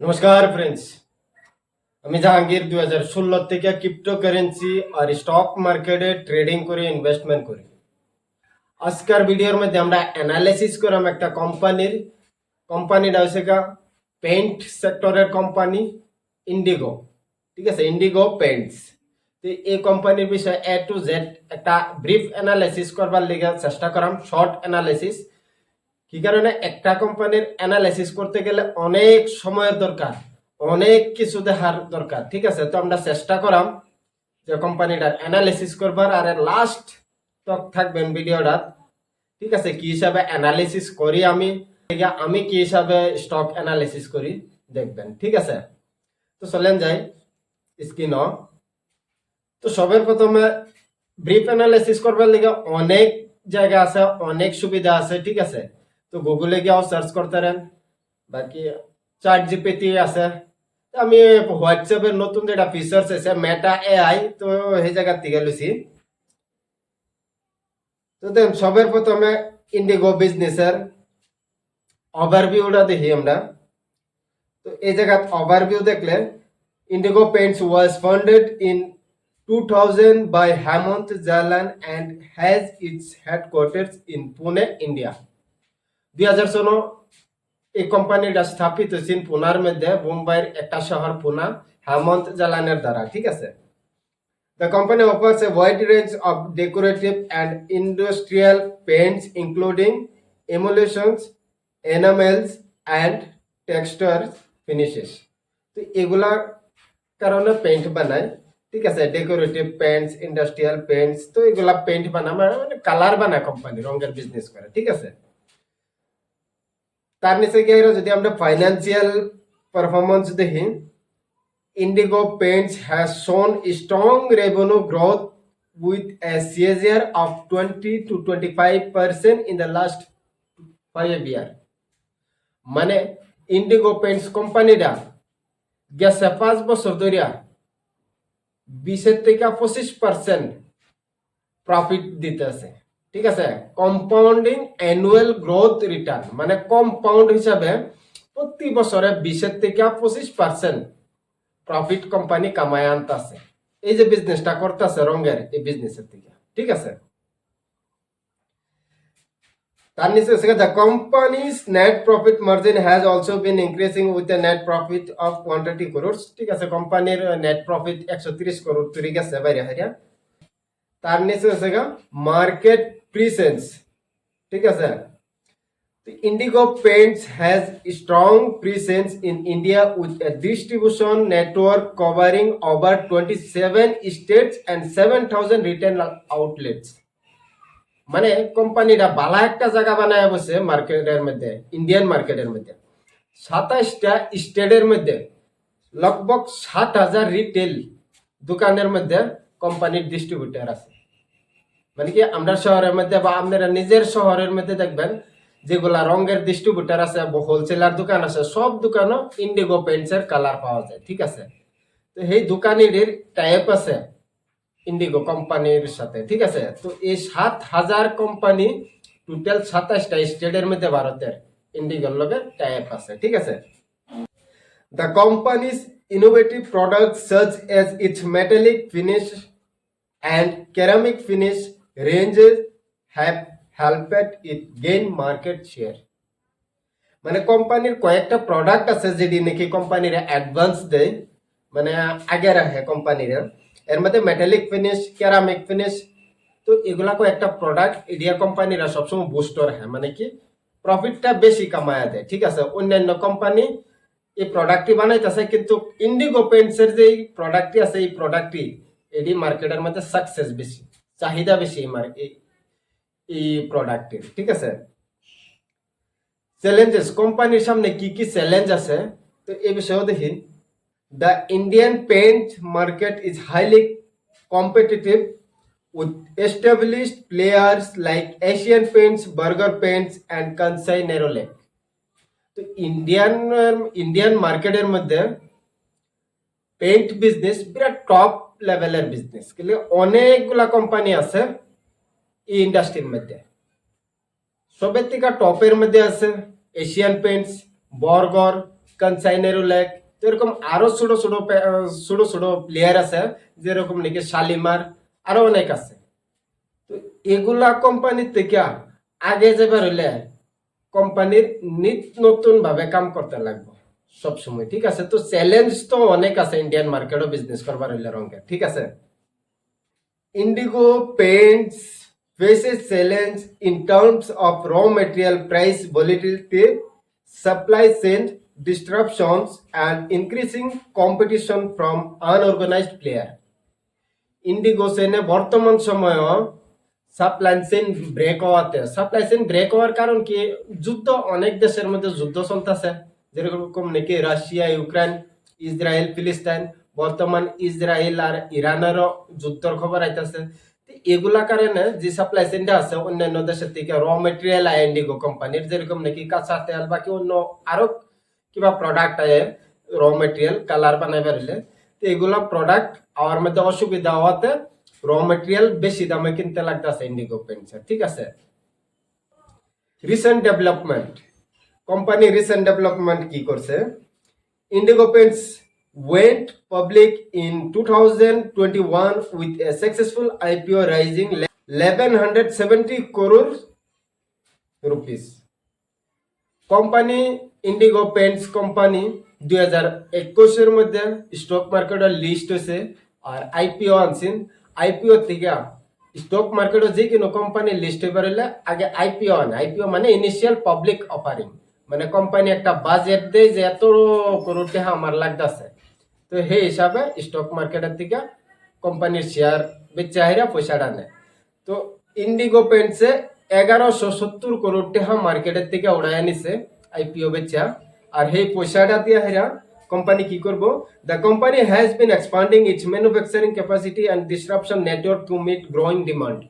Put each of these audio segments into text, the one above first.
নমস্কার ফ্রেন্ডস আমি জাহাঙ্গীর দুই হাজার ষোলো থেকে ক্রিপ্টোকারেন্সি আর স্টক মার্কেটে ট্রেডিং করে ইনভেস্টমেন্ট করি। আজকের ভিডিওর মধ্যে আমরা অ্যানালাইসিস করলাম একটা কোম্পানির কোম্পানিটা হচ্ছে গা পেইন্ট সেক্টরের কোম্পানি ইন্ডিগো ঠিক আছে? ইন্ডিগো পেইন্টস তো এই কোম্পানির বিষয়ে এ টু জেড একটা ব্রিফ অ্যানালাইসিস করবার লিগে চেষ্টা করাম শর্ট অ্যানালাইসিস কি কারণে একটা কোম্পানির অ্যানালাইসিস করতে গেলে অনেক সময়ের দরকার, অনেক কিছু দেখার দরকার, ঠিক আছে? তো আমরা চেষ্টা করাম যে কোম্পানিটার অ্যানালাইসিস করবার, আর লাস্ট তক থাকবেন ভিডিওটা ঠিক আছে? কি হিসাবে অ্যানালাইসিস করি আমি আমি কি হিসাবে স্টক অ্যানালাইসিস করি, দেখবেন, ঠিক আছে? তো চলেন যাই স্ক্রিন তো সবের প্রথমে ব্রিফ অ্যানালাইসিস করবার লিগে অনেক জায়গা আছে, অনেক সুবিধা আছে, ঠিক আছে? তো গুগলে গিয়েও সার্চ করতে পারেন বাকি চার্ট জিপিটি আছে আমি হোয়াটসঅ্যাপের নতুন যেটা ফিচার্স আছে মেটা এআই তো সেই জায়গার থেকে লইছি তো দেখ সবের প্রথমে ইন্ডিগো বিজনেসের ওভারভিউটা দেখি আমরা। তো এই জায়গাত ওভারভিউ দেখলে Indigo Paints was founded in 2000 by Hemant Jalan and has its headquarters in Pune, India. দুই হাজার ষোলো এই কোম্পানিটা স্থাপিত ছিল পুনার মধ্যে মুম্বাইয়ের একটা শহর পুনা হেমন্ত জালানের দ্বারা ঠিক আছে? The company offers a wide range of decorative and industrial paints including emulsions, enamels and texture finishes. তো এগুলার কারণে পেইন্ট বানায় ঠিক আছে? ডেকোরেটিভ পেন্টস ইন্ডাস্ট্রিয়াল পেন্টস তো এগুলা পেইন্ট বানায় মানে কালার বানায় কোম্পানি রঙের বিজনেস করে ঠিক আছে? তার নিচে গিয়ে যদি আমরা ফাইন্যান্সিয়াল পারফরমেন্স দেখি Indigo Paints has shown strong revenue growth with a CAGR of 20 to 25 percent in the last five year মানে ইন্ডিগো পেন্টস কোম্পানিটা গেছে পাঁচ বছর ধরিয়া বিশের থেকে পঁচিশ পার্সেন্ট প্রফিট দিতেছে ঠিক আছে? কম্পাউন্ডিং অ্যানুয়াল গ্রোথ রিটার্ন মানে কম্পাউন্ড হিসাবে প্রতি বছরে বিশের থেকে পঁচিশ পার্সেন্ট প্রফিট কোম্পানি কামায় আনতেছে। এই যে বিজনেসটা করতেছে রঙের এই বিজনেসের থেকে ঠিক আছে? তার নিচে আছে the company's net profit margin has also been increasing with net profit of one crore ঠিক আছে? কোম্পানির নেট প্রফিট একশো তিরিশ করোড় তৈরি গেছে বাইরে হারিয়া তার নিচে আছে মার্কেট প্রিসেন্স ঠিক আছে? Indigo Paints has a strong presence in India with a distribution network covering over 27 states and 7,000 retail outlets. মানে কোম্পানিটা বালা একটা জায়গা বানায় বসে মার্কেটের মধ্যে ইন্ডিয়ান মার্কেটের মধ্যে। সাতাশটা স্টেটের মধ্যে লগভগ সাত হাজার রিটেল দোকানের মধ্যে কোম্পানির ডিস্ট্রিবিউটার আছে। মানে কি, আমরা শহরের মধ্যে বা আপনারা নিজের শহরের মধ্যে দেখবেন, যেগুলা রঙের ডিস্ট্রিবিউটার আছে হোলসেলার দোকান আছে, সব দোকানও ইন্ডিগো পেন্টস এর কালার পাওয়া যায়, ঠিক আছে? তো এই দোকানির টাইপ আছে ইন্ডিগো কোম্পানির সাথে, ঠিক আছে? তো এই সাত হাজার কোম্পানি টোটাল সাতাশটা স্টেটের মধ্যে ভারতের ইন্ডিগোর লগে টাইপ আছে, ঠিক আছে? The company's innovative products such as its metallic finish and ceramic finish ranges have helped it gain market share. মানে কোম্পানির কয়েকটা প্রোডাক্ট আছে যেটি নাকি কোম্পানির অ্যাডভান্স দেয়। মানে আগে রাখে কোম্পানির এর মধ্যে মেটালিক ফিনিশ কেরামিক ফিনিশ তো এগুলা কয়েকটা প্রোডাক্ট এডিয়া কোম্পানিরা সবসময় বুস্ট রাখে মানে কি প্রফিটটা বেশি কামায়া দেয়। ঠিক আছে? অন্যান্য কোম্পানি এই প্রোডাক্টটি বানাইতেছে, কিন্তু ইন্ডিগো পেন্টস এর যে প্রোডাক্টটি আছে, এই প্রোডাক্টটি এটি মার্কেটের মধ্যে সাকসেস বেশি। চাহিদা বেশি এই মার- এই- এই প্রোডাক্টের ঠিক আছে? চ্যালেঞ্জেস কোম্পানির সামনে কি কি চ্যালেঞ্জ আছে? তো এই বিষয়েও দেখি। The Indian paint market is highly competitive with established players like Asian Paints, Burger Paints, and Kansai Nerole. তো ইন্ডিয়ান ইন্ডিয়ান মার্কেটের মধ্যে পেইন্ট বিজনেস বিরাট টপ লেভেলের বিজনেস কিন্তু অনেকগুলা কোম্পানি আছে এই ইন্ডাস্ট্রির মধ্যে। সবের থেকে টপের মধ্যে আছে এশিয়ান পেন্টস বর্গর কনসাইনেরও লেক তো এরকম আরও ছোট ছোট ছোট ছোট প্লেয়ার আছে, যেরকম নাকি শালিমার আরও অনেক আছে। তো এগুলা কোম্পানির থেকে আগে যেবার হইলে কোম্পানির নিত নতুন ভাবে কাম করতে লাগবে। সবসময় ঠিক আছে তো চ্যালেঞ্জ তো অনেক আছে ইন্ডিয়ান মার্কেটও বিজনেস করবার হইলে রঙের ঠিক আছে Indigo Paints faces challenge in terms of raw material price volatility, supply chain disruptions, and increasing competition from unorganized player. IndiGo সেনে বর্তমান সময় সাপ্লাই চেইন ব্রেক হওয়াতে সাপ্লাই চেইন ব্রেক হওয়ার কারণ কি যুদ্ধ অনেক দেশের মধ্যে যুদ্ধ চলতেছে যেরকম নাকি রাশিয়া, ইউক্রেন, ইসরায়েল ফিলিস্তাইন বর্তমান ইসরায়েল আর ইরানেরও যুদ্ধের খবর আইতাছে। এগুলা কারণে যে সাপ্লাই চেইনটা আছে অন্যান্য দেশের থেকে র মেটেরিয়াল আয় ইন্ডিগো কোম্পানির যেরকম নাকি কাঁচা তেল বাকি অন্য আরও কিবা প্রোডাক্ট আয় র মেটেরিয়াল কালার বানাইবার হলে তো এগুলা প্রোডাক্ট আমার মধ্যে অসুবিধা হওয়াতে র মেটেরিয়াল বেশি দামে কিনতে লাগতেছে ইন্ডিগো পেন্টসের ঠিক আছে? Recent development company recent development কি করছে? Indigo Paints went public in 2021 with a successful IPO rising 1170 crore rupees. Company Indigo Paints company দুই হাজার একুশের মধ্যে স্টক মার্কেটের লিস্ট হয়েছে আর আইপিও আনছেন। আইপিও থেকে স্টক মার্কেটে যে কোনো কোম্পানি লিস্ট হয়ে পারলে আগে আইপিও আনে। আইপিও মানে ইনিশিয়াল পাবলিক অফারিং মানে কোম্পানি একটা বাজেট দেয় যে এত করোড় টাকা আমার লাগতেছে। তো সেই হিসাবে স্টক মার্কেটের থেকে কোম্পানির শেয়ার বেচে হাইরা পয়সাটা নেয় তো ইন্ডিগো পেন্টসে এগারোশো সত্তর করোড় টাকা মার্কেটের থেকে উড়াই নিছে আইপিও বেচা। আর সেই পয়সাটা দিয়ে হেরা কোম্পানি কি করব? The company has been expanding its manufacturing capacity and disruption network to meet growing demand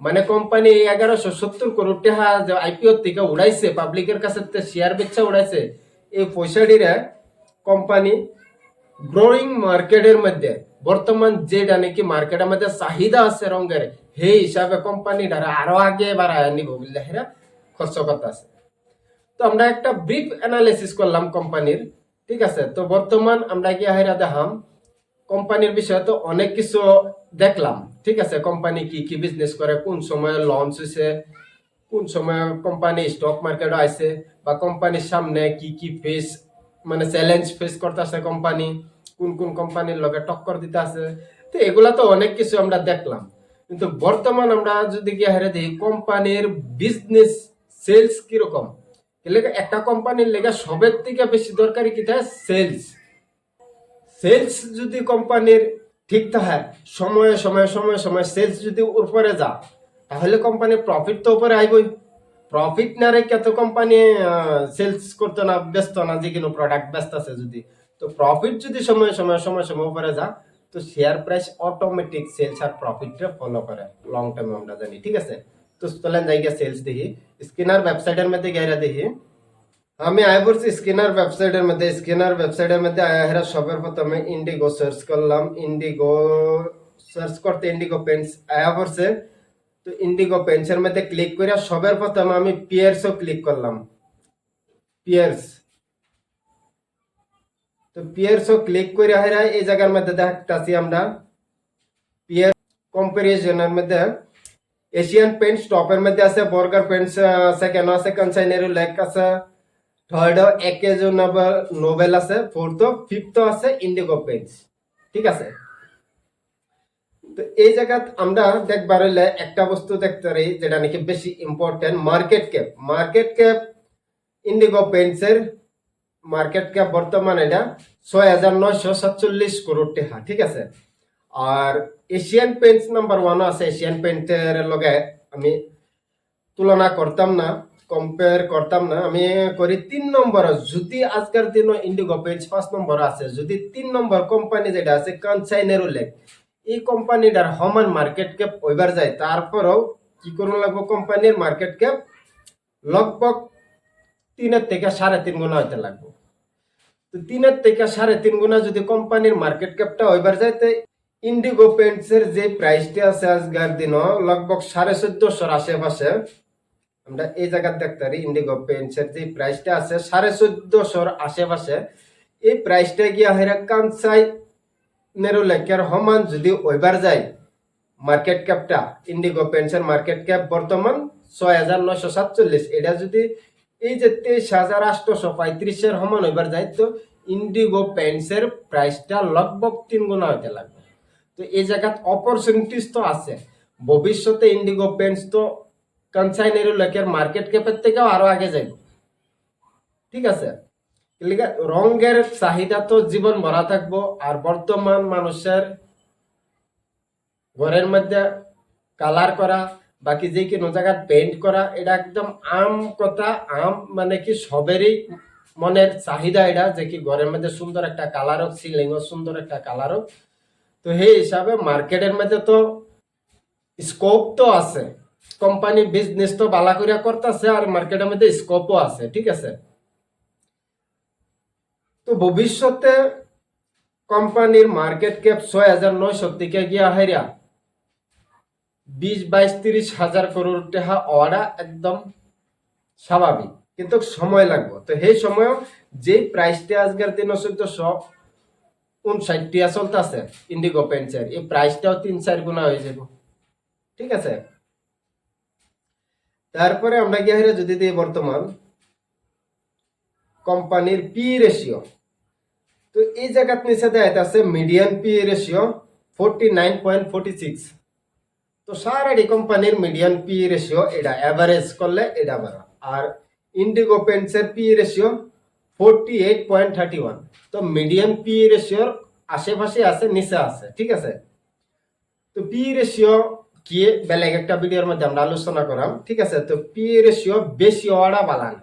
মানে কোম্পানি এগারোশো সত্তর করোড় টাকা যে আইপিও থেকে উড়াইছে পাবলিকের কাছে শেয়ার বেচা উড়াইছে, এই পয়সাটিরে কোম্পানি গ্রোয়িং মার্কেটের মধ্যে, বর্তমান যেটা নাকি মার্কেটের মধ্যে চাহিদা আছে রঙের, সেই হিসাবে কোম্পানিটা আরও আগে বাড়ায় নিব বললে হেরা খরচ করতেছে। তো আমরা একটা ব্রিফ অ্যানালিসিস করলাম কোম্পানির ঠিক আছে? তো বর্তমান আমরা কি হেরা দেখাম কোম্পানির বিষয়ে তো অনেক কিছু দেখলাম। ঠিক আছে, কোম্পানি কি কি বিজনেস করে, কোন সময় লঞ্চ হয়েছে কোন সময় কোম্পানি স্টক মার্কেটে আছে বা কোম্পানির সামনে কি কি ফেস মানে চ্যালেঞ্জ ফেস করতেছে কোম্পানি, কোন কোন কোম্পানির লগে টক্কর দিতে আছে তো এগুলা তো অনেক কিছু আমরা দেখলাম। কিন্তু বর্তমান আমরা যদি গিয়ে হেরে দিই, কোম্পানির বিজনেস সেলস কীরকম? একটা কোম্পানির লেগে সবের থেকে বেশি দরকারি কি থাকে সেলস সেলস যদি কোম্পানির ঠিক থাকে, সময়ে সময়ে সময়ে সময়ে সেলস যদি উপরে যা তাহলে কোম্পানির প্রফিট তো উপরে আইবই। প্রফিট না রেখে তো কোম্পানি সেলস করতো না, ব্যস্ত না, যে কোনো প্রোডাক্ট ব্যস্ত আছে যদি। তো প্রফিট যদি সময়ে সময়ে সময় সময় উপরে যা তো শেয়ার প্রাইস অটোমেটিক সেলস আর প্রফিটটা ফলো করে। লং টার্মে আমরা জানি, ঠিক আছে? তো চলেন যাই গিয়ে সেলস দেখি। স্কিনার ওয়েবসাইটের মধ্যে গেরা দেখি। আমি আয় পড়ছি স্কিনার ওয়েবসাইটের মধ্যে। স্কিনার ওয়েবসাইটের মধ্যে আয় হেরা সবার প্রথমে ইন্ডিগো সার্চ করলাম। ইন্ডিগো সার্চ করতে ইন্ডিগো পেন্টস আয়া পড়ছে। তো ইন্ডিগো পেন্টসের মধ্যে ক্লিক করে সবার প্রথমে আমি পিয়ার্সও ক্লিক করলাম। পিয়ার্স তো পিয়ার্সও ক্লিক করে হেরা এই জায়গার মধ্যে দেখতাছি আমরা। পিয়ার কম্পারিজনের মধ্যে এশিয়ান পেন্টস টপের মধ্যে আছে বর্গার পেন্টস সেকেন্ড আছে কনসাইনের লেক আছে। থার্ড একেজ নোবেল আছে ফোর্থ ফিফথ আছে ইন্ডিগো পেন্টস ঠিক আছে? তো এই জায়গাত আমরা দেখবার হইলে একটা বস্তু দেখতে পারি, যেটা নাকি বেশি important market cap market cap Indigo পেন্টসের market cap বর্তমান এটা ছয় হাজার নয়শো সাতচল্লিশ করোড় টাকা, ঠিক আছে? আর এশিয়ান পেন্টস নাম্বার ওয়ান আছে এশিয়ান পেন্টের লগে আমি তুলনা করতাম না। কম্পেয়ার করতাম না, আমি করি তিন নম্বর। যদি আজকের দিন ইন্ডিগো পেজ পাঁচ নম্বর আছে, যদি তিন নম্বর কোম্পানি যেটা আছে কনসাইনের উল্লেখ এই কোম্পানিটার সমান মার্কেট ক্যাপ ওইবার যায়, তারপরেও কি করুন লাগবো কোম্পানির মার্কেট ক্যাপ লগভগ তিনের থেকে সাড়ে তিন গুণা হইতে লাগবো। তো তিনের থেকে সাড়ে তিন গুণা যদি কোম্পানির মার্কেট ক্যাপটা ওইবার যায়, তো ইন্ডিগো পেন্টসের যে প্রাইসটা আছে আজকের দিন লগভগ সাড়ে চোদ্দশোর আশেপাশে আমরা এই জায়গায় দেখতে পারি ইন্ডিগো পেন্টসের যে প্রাইসটা আছে, সাড়ে চোদ্দশোর আশেপাশে, এই প্রাইসটা গিয়া হেরা কাঞ্চাই নেরো লেখার সমান যদি ওইবার যায় মার্কেট ক্যাপটা ইন্ডিগো পেন্সের মার্কেট ক্যাপ বর্তমান ছয় হাজার নয়শো সাতচল্লিশ। এটা যদি এই যে তেইশ হাজার আটশোশো পঁয়ত্রিশের সমান ওইবার যায়, তো ইন্ডিগো পেন্টসের প্রাইসটা লগভগ তিন গুণা হইতে লাগবে। তো এই জায়গাত অপরচুনিটিস তো আছে। ভবিষ্যতে ইন্ডিগো পেন্টস তো কনসাইনের লেখের মার্কেট ক্যাপের থেকেও আরও আগে যাইব। ঠিক আছে? রঙের চাহিদা তো জীবন ভরা থাকব, আর বর্তমান মানুষের ঘরের মধ্যে কালার করা, বাকি যে কোনো জায়গায় পেইন্ট করা, এটা একদম আম কথা, আম মানে কি সবেরই মনের চাহিদা এটা, যে কি ঘরের মধ্যে সুন্দর একটা কালার হোক সিলিং সুন্দর একটা কালার হোক। তো সেই হিসাবে মার্কেটের মধ্যে তো স্কোপ তো আছে। কোম্পানি বিজনেস তো বালা করিয়া করতেছে আর মার্কেটের মধ্যে স্কোপও আছে, ঠিক আছে? তো ভবিষ্যতে কোম্পানির মার্কেট ক্যাপ ছয় হাজার নয়শো থেকে গিয়া হাইরা বিশ বাইশ তিরিশ হাজার করোড় টাকা হওয়াটা একদম স্বাভাবিক। কিন্তু সময় লাগবে। তো সেই সময়ও যে প্রাইসটা আজকের দিন চোদ্দশো উনষাট টিয়া চলতেছে ইন্ডিগো পেন্সের এই প্রাইসটাও তিন চার গুণা হয়ে যাব। ঠিক আছে? তারপরে আমরা কি হেরে যদি দিই বর্তমান কোম্পানির পি রেশিও তো এই জায়গাত নিচে দেয় আছে median P ratio forty nine point forty six তো সারাটি কোম্পানির মিডিয়ান পি রেশিও এটা অ্যাভারেজ করলে এটা বাড়া আর Indigo পেন্টসের P ratio forty eight point thirty one তো মিডিয়াম পি রেশিওর আশেপাশে আছে, নিচে আছে, ঠিক আছে? তো পি রেশিও কি বেলেগ একটা ভিডিওর মধ্যে আমরা আলোচনা করাম, ঠিক আছে? তো পি রেশিও বেশি হওয়াটা বালান।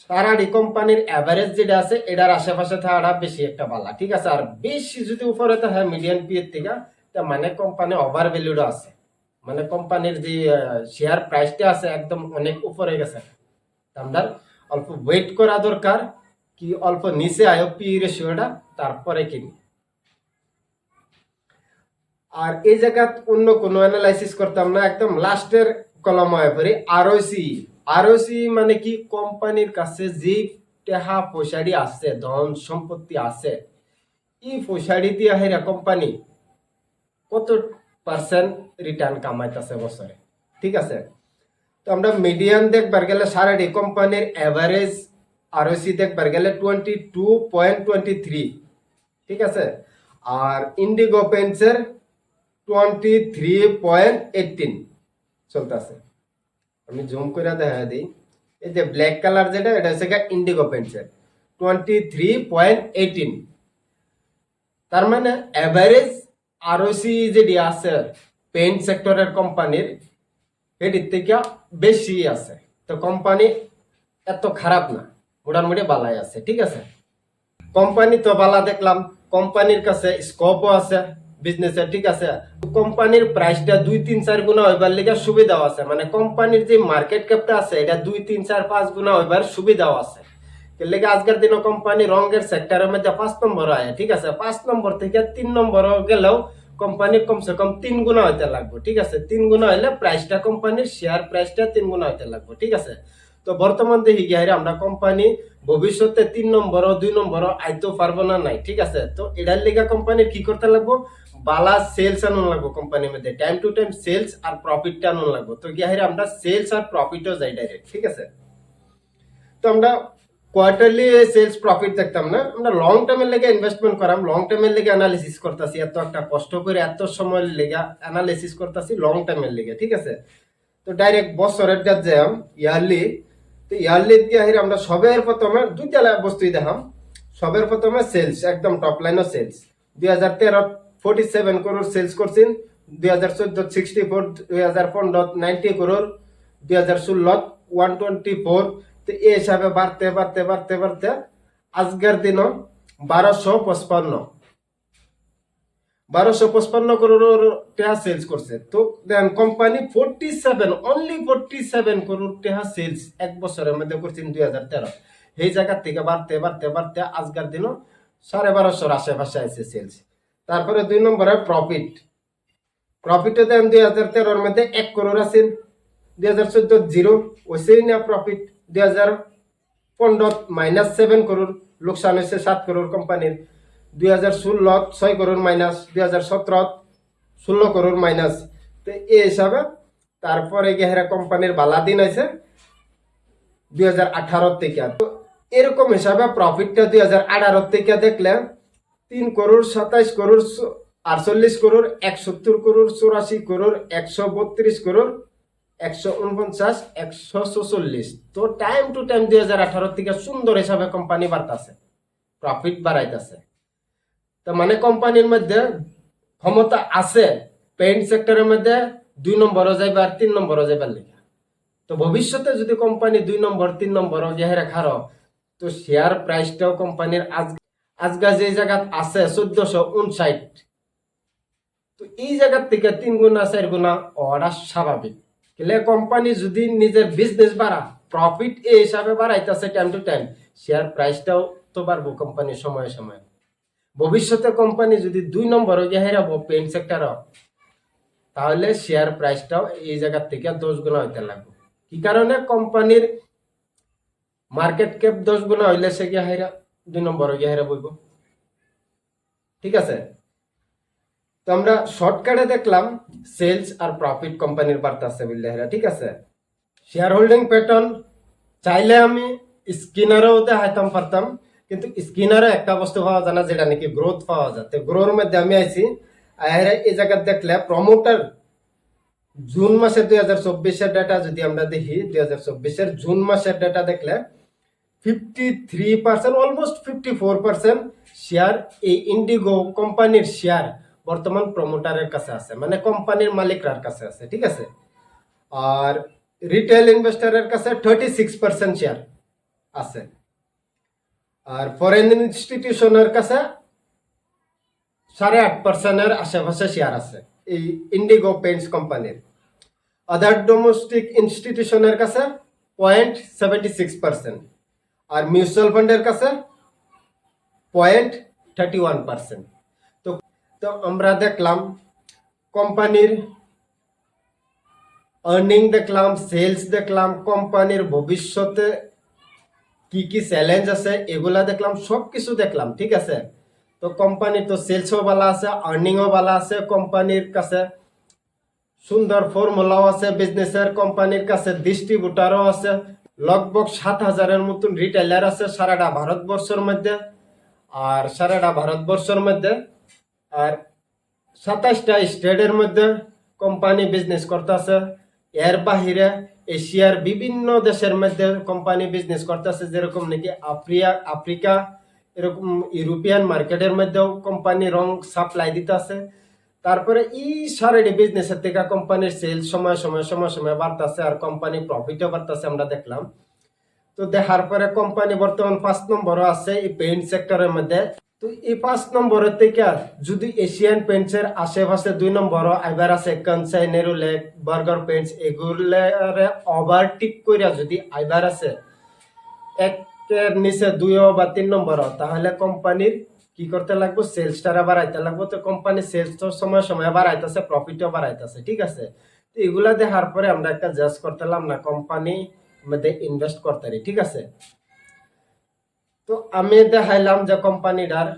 সারাটি কোম্পানির অ্যাভারেজ যেটা আছে, এটার আশেপাশে থাকাটা বেশি একটা বালা, ঠিক আছে? আর বেশি যদি উপরে থাকে মিডিয়ান পি এর থেকে, তা মানে কোম্পানি ওভার ভ্যালুড আছে। মানে কোম্পানির যে শেয়ার প্রাইসটা আছে, একদম অনেক উপরে গেছে। তা আমরা অল্প ওয়েট করা দরকার, কি অল্প নিচে আয়ো পি রেশিওটা তারপরে কিনি। আর এই জায়গাত অন্য কোনো অ্যানালাইসিস করতাম না, একদম লাস্টের কলম হয়ে পড়ি আরওসি আরওসি মানে কি? কোম্পানির কাছে যে টেহা পয়সাটি আছে, ধন সম্পত্তি আছে, এই পয়সাটি দিয়ে হেরা কোম্পানি কত পার্সেন্ট রিটার্ন কামাইতেছে বছরে? ঠিক আছে? তো আমরা মিডিয়ান দেখবার গেলে সারাটি কোম্পানির অ্যাভারেজ আরওসি দেখবার গেলে twenty two point twenty three ঠিক আছে? আর ইন্ডিগো পেন্টসের টোয়েন্টি থ্রি পয়েন্ট এইটিন চলতেছে। আমি জুম করে দেখা দিই। এই যে ব্ল্যাক কালার যেটা, এটা হচ্ছে ইন্ডিগো পেন্টসের টোয়েন্টি থ্রি পয়েন্ট এইটিন তার মানে অ্যাভারেজ আরওসি যেটি আছে পেইন্ট সেক্টরের কোম্পানির এটির থেকে বেশি আছে। তো কোম্পানি এত খারাপ না। মোটামুটি বালাই আছে, ঠিক আছে? কোম্পানি তো বালা দেখলাম। কোম্পানির কাছে স্কোপও আছে। বিজনেসে ঠিক আছে? কোম্পানির প্রাইসটা দুই, তিন, চার গুণা হইবার লিগে সুবিধাও আছে। মানে কোম্পানির যে মার্কেট ক্যাপটা আছে, এটা দুই, তিন, চার, পাঁচ গুণা হইবার সুবিধাও আছে। লেগে আজকের কোম্পানি রঙের সেক্টরের মধ্যে পাঁচ নম্বর আয় ঠিক আছে? পাঁচ নম্বর থেকে তিন নম্বর গেলেও কমসে কম তিন গুণা হইতে লাগবে, ঠিক আছে? তিন গুণা হইলে প্রাইসটা কোম্পানির শেয়ার প্রাইসটা তিন গুণা হইতে লাগবে, ঠিক আছে? তো বর্তমান দেখি গিয়ে আমরা কোম্পানি ভবিষ্যতে তিন নম্বর দুই নম্বর আইতে পারব না নাই, ঠিক আছে? তো এটার লেগে কোম্পানির কি করতে লাগবো? বালা সেলস আনুন লাগবো কোম্পানির মধ্যে। টাইম টু টাইম সেলস আর প্রফিটটা আনুন লাগবো। তো গিয়ে আমরা সেলস আর প্রফিটও যাই ডাইরেক্ট ঠিক আছে? তো আমরা কোয়ার্টারলি সেলস প্রফিট দেখতাম না, আমরা লং টার্মের লেগে ইনভেস্টমেন্ট করাম লং টার্মের লেগে অ্যানালিসিস করতেছি, এত একটা কষ্ট করে এত সময় লেগে অ্যানালিসিস করতেছি লং টার্মের লেগে, ঠিক আছে? তো ডাইরেক্ট বছরের কাজ যাম ইয়ারলি তো ইয়ারলি আহির আমরা সবের প্রথমে দুইটা বস্তুই দেখাম। সবের প্রথমে সেলস একদম টপ লাইনও সেলস দুই হাজার তেরো ফোর্টি সেভেন করোর সেলস করছেন, দুই হাজার চোদ্দ সিক্সটি ফোর হাজার করোর হাজার ওয়ান ফোর তো এই হিসাবে আজকের দিনও বারোশো পঁচপান্ন। বারোশো টেহা সেলস করছে। তো then company seven only seven টেহা সেলস এক বছরের মধ্যে করছেন হাজার তেরো। এই জায়গার থেকে বাড়তে বাড়তে বাড়তে আজকের দিনও সাড়ে বারোশোর আশেপাশে আছে সেলস তারপরে দুই নম্বরে প্রফিট প্রফিটে দেন দুই হাজার তেরোর মধ্যে এক করোড় আছেন দুই হাজার চোদ্দ জিরো ওইসেই না প্রফিট দুই হাজার পনেরো মাইনাস সেভেন করোর লোকসান হয়েছে সাত করোর কোম্পানির দুই হাজার ষোলো ছয় করোর মাইনাস দুই হাজার সতেরো ষোলো করোর মাইনাস তো এই হিসাবে তারপরে গেহেরা কোম্পানির বালা দিন আছে দুই হাজার আঠারো থেকে। তো এরকম হিসাবে প্রফিটটা দুই হাজার আঠারো থেকে দেখলে তিন করোড় সাতাইশ করোড় চ- আটচল্লিশ করোড় একসত্তর করোড় চৌরাশি করোড় একশো বত্রিশ করোড় একশো উনপঞ্চাশ একশো চৌচল্লিশ তো টাইম টু টাইম দুই হাজার আঠারো থেকে সুন্দর হিসাবে কোম্পানি বাড়তাছে। প্রফিট বাড়াইতেছে। তো মানে কোম্পানির মধ্যে ক্ষমতা আছে পেইন্ট সেক্টরের মধ্যে দুই নম্বরও যাইবে আর তিন নম্বরও যাইবার লেগে তো ভবিষ্যতে যদি কোম্পানি দুই নম্বর, তিন নম্বরও গেহে রাখার তো শেয়ার প্রাইসটাও কোম্পানির আজ আজগা যে জায়গা আছে চোদ্দশো উনষাট। তো এই জায়গার থেকে তিন গুণা, চার গুণা অর্ডার স্বাভাবিক। কেলে কোম্পানি যদি নিজের বিজনেস বাড়া প্রফিট এই হিসাবে বাড়াইতেছে টাইম টু টাইম শেয়ার প্রাইসটাও তো বাড়বো কোম্পানির সময়ে সময়ে। ভবিষ্যতে কোম্পানি যদি দুই নম্বরে গিয়ে হেরাবো পেন্ট সেক্টর তাহলে শেয়ার প্রাইসটাও এই জায়গার থেকে দশ গুণা হইতে লাগবে। কি কারণে কোম্পানির মার্কেট ক্যাপ দশ গুণা হইলে সে গিয়ে হেরা দুই নম্বর গিয়ে হেরা বইব। ঠিক আছে? তো আমরা শর্টকাটে দেখলাম সেলস আর প্রফিট কোম্পানির বার্তা আছে বললে হেরা, ঠিক আছে? শেয়ার হোল্ডিং প্যাটার্ন চাইলে আমি স্কিনারও দেখাইতাম পারতাম, কিন্তু স্কিনারে একটা বস্তু পাওয়া যায় না, যেটা নাকি গ্রোথ পাওয়া যায়। তো গ্রোর মধ্যে আমি আইছি আহেরা এই জায়গা দেখলে প্রমোটার জুন মাসের দুই হাজার চব্বিশের ডাটা যদি আমরা দেখি, দুই হাজার চব্বিশের জুন মাসের ডাটা দেখলে fifty three percent almost fifty four percent share এই ইন্ডিগো কোম্পানির শেয়ার বর্তমান প্রমোটারের কাছে আছে মানে কোম্পানির মালিকরার কাছে আছে, ঠিক আছে? আর রিটেল ইনভেস্টরের কাছে থার্টি সিক্স পার্সেন্ট শেয়ার আছে। আর ফরেন ইনস্টিটিউশনের কাছে সাড়ে আট পার্সেন্টের আশেপাশে শেয়ার আছে, এই ইন্ডিগো পেন্টস কোম্পানির আদার ডোমেস্টিক ইনস্টিটিউশনের কাছে পয়েন্ট সেভেন্টি সিক্স পার্সেন্ট আর মিউচুয়াল ফান্ডের কাছে পয়েন্ট থার্টি ওয়ান পার্সেন্ট তো তো আমরা দেখলাম কোম্পানির আর্নিং দেখলাম সেলস দেখলাম কোম্পানির ভবিষ্যতে কি কি চ্যালেঞ্জ আছে এগুলা দেখলাম সব কিছু দেখলাম ঠিক আছে তো কোম্পানির তো সেলসও ভালো আছে আর্নিংও ভালো আছে কোম্পানির কাছে সুন্দর ফর্মুলাও আছে বিজনেসের কোম্পানির কাছে ডিস্ট্রিবিউটারও আছে লগভগ সাত হাজারের মতন রিটেলার আছে সারাটা ভারতবর্ষের মধ্যে। আর সারাটা ভারতবর্ষের মধ্যে আর সাতাশটা স্টেটের মধ্যে কোম্পানি বিজনেস করতেছে। এর বাহিরে এশিয়ার বিভিন্ন দেশের মধ্যে কোম্পানি বিজনেস করতেছে, যেরকম নাকি আফ্রিয়া, আফ্রিকা, এরকম ইউরোপিয়ান মার্কেটের মধ্যেও কোম্পানি রং সাপ্লাই দিতেছে। তারপরে এই সারেডি বিজনেসের থেকে কোম্পানির সেল সময় সময় সময় সময় বাড়তেছে আর কোম্পানি প্রফিটও বাড়তেছে আমরা দেখলাম। তো দেখার পরে কোম্পানি বর্তমান পাঁচ নম্বরও আছে এই পেইন্ট সেক্টরের মধ্যে। তো এই পাঁচ নম্বরের থেকে আর যদি এশিয়ান পেন্টসের আশেপাশে দুই নম্বরও আইবার আছে কনসাই নেরুলেক বার্গার পেন্টস এগুলারে ওভারটিক কইরা যদি আইবার আছে, একের নিচে দুইও বা তিন নম্বরও, তাহলে কোম্পানির কি করতে লাগবে? সেলসটারা বাড়াইতে লাগবো। তো কোম্পানি সেলস তো সময় সময় বাড়াইতেছে প্রফিটও বাড়াইতেছে, ঠিক আছে? তো এগুলা দেখার পরে আমরা একটা জাজ করতেলাম না কোম্পানি মধ্যে ইনভেস্ট করতে ঠিক আছে? তো আমি দেখাইলাম যে কোম্পানিটার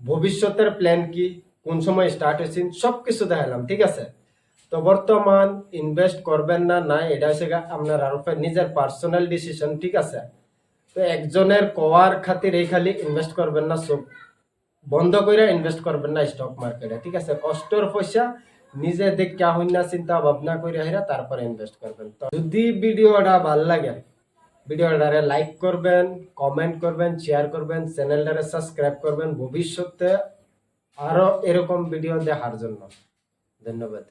ভবিষ্যতের প্ল্যান কি, কোন সময় স্টার্ট হয়েছে সব কিছু দেখাইলাম, ঠিক আছে? তো বর্তমান ইনভেস্ট করবেন না না এটা হচ্ছে আপনার আর উপর নিজের পার্সোনাল ডিসিশন ঠিক আছে? তো একজনের কোয়ার খাতির এই খালি ইনভেস্ট করবেন না, সব বন্ধ করে ইনভেস্ট করবেন না স্টক মার্কেটে ঠিক আছে? কষ্টর পয়সা নিজে দেখা হইন, চিন্তা ভাবনা করে হেরা তারপরে ইনভেস্ট করবেন। তো যদি ভিডিওটা ভালো লাগে, ভিডিওটারে লাইক করবেন কমেন্ট করবেন শেয়ার করবেন চ্যানেলটারে সাবস্ক্রাইব করবেন, ভবিষ্যতে আরও এরকম ভিডিও দেখার জন্য। ধন্যবাদ।